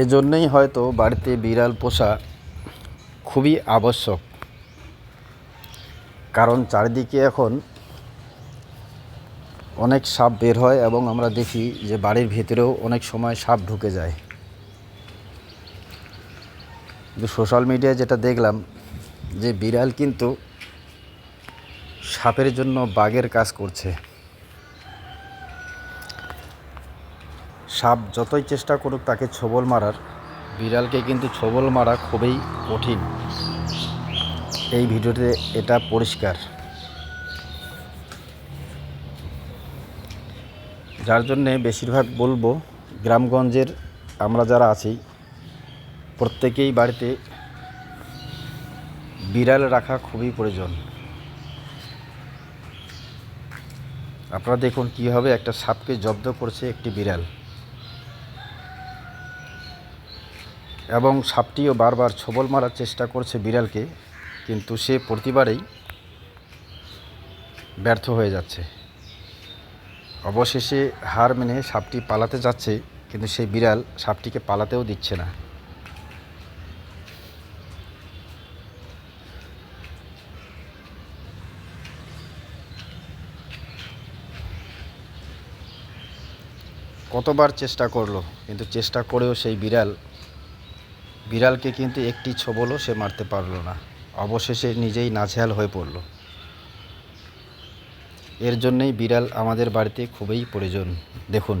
এজন্যই হয়তো বাড়িতে বিড়াল পোষা খুবই আবশ্যক। কারণ চারিদিকে এখন অনেক সাপ বের হয় এবং আমরা দেখি যে বাড়ির ভেতরেও অনেক সময় সাপ ঢুকে যায়। কিন্তু সোশ্যাল মিডিয়ায় যেটা দেখলাম যে বিড়াল কিন্তু সাপের জন্য বাঘের কাজ করছে। সাপ যতই চেষ্টা করুক তাকে ছোবল মারার, বিড়ালকে কিন্তু ছোবল মারা খুবই কঠিন। এই ভিডিওতে এটা পরিষ্কার। যার জন্যে বেশিরভাগ বলব, গ্রামগঞ্জের আমরা যারা আছি, প্রত্যেকেই বাড়িতে বিড়াল রাখা খুবই প্রয়োজন। আপনারা দেখুন কীভাবে একটা সাপকে জব্দ করছে একটি বিড়াল। এবং সাপটিও বারবার ছবল মারার চেষ্টা করছে বিড়ালকে, কিন্তু সে প্রতিবারেই ব্যর্থ হয়ে যাচ্ছে। অবশেষে হার মেনে সাপটি পালাতে যাচ্ছে, কিন্তু সেই বিড়াল সাপটিকে পালাতেও দিচ্ছে না। কতবার চেষ্টা করল, কিন্তু চেষ্টা করেও সেই বিড়াল বিড়ালকে কিন্তু একটি ছোবলও সে মারতে পারল না। অবশেষে নিজেই নাজেহাল হয়ে পড়ল। এর জন্যই বিড়াল আমাদের বাড়িতে খুবই প্রয়োজন। দেখুন।